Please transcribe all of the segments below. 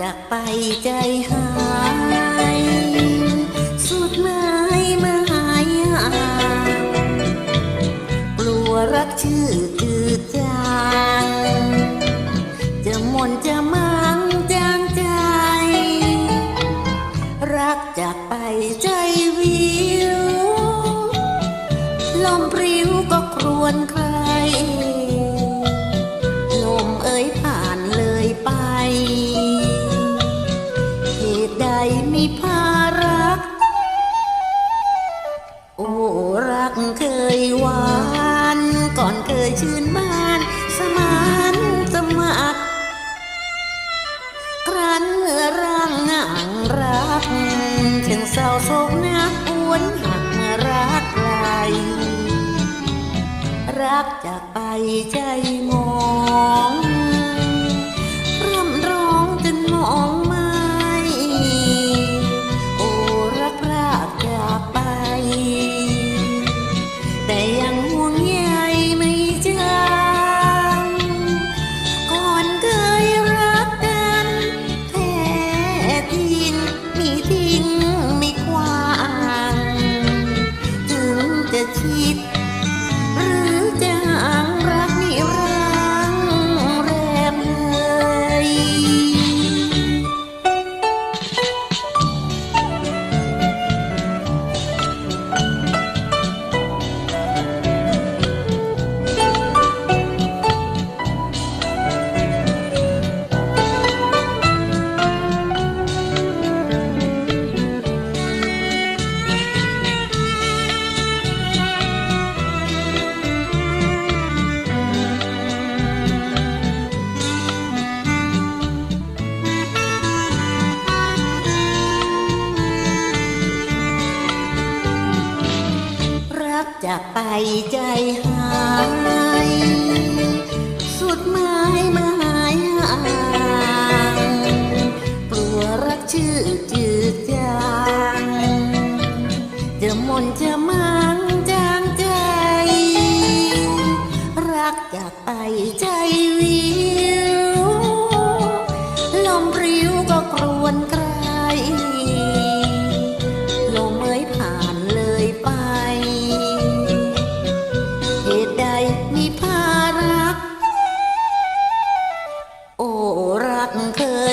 จากไปใจหาย สุดหมายมาหายากลัวรักชื่อจืดจางจะหมนจะมังจางใจ รักจากไปใจวิว ลมพริ้วก็ครวนใคร ถึงเศร้าโศกนักอวนหักเมื่อรักไกลรักจากไปใจมองร่ำร้องจนมอง จากไปใจหาย สุดหมายมาหายางกลัวรักชื่อจืดจางจะมนจะมังจางใจ รักจากไปใจวิวลมริ้วก็ครวนใคร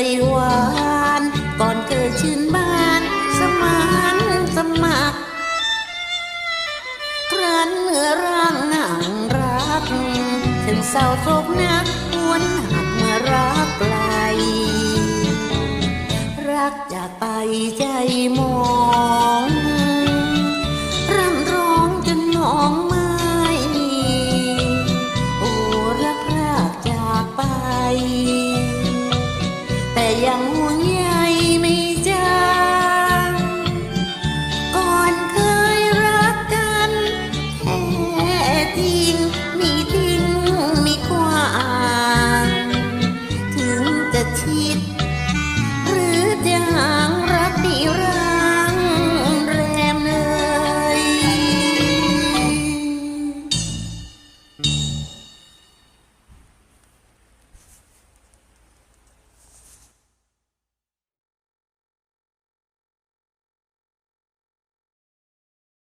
ยหวานก่อนเคยชื่นบานสมานสมัครครั้นเมื่อร่างหนังรัก ถึงเศร้าโศกนักหวนหักเมื่อรักไกลรักจากไปใจมอง 心。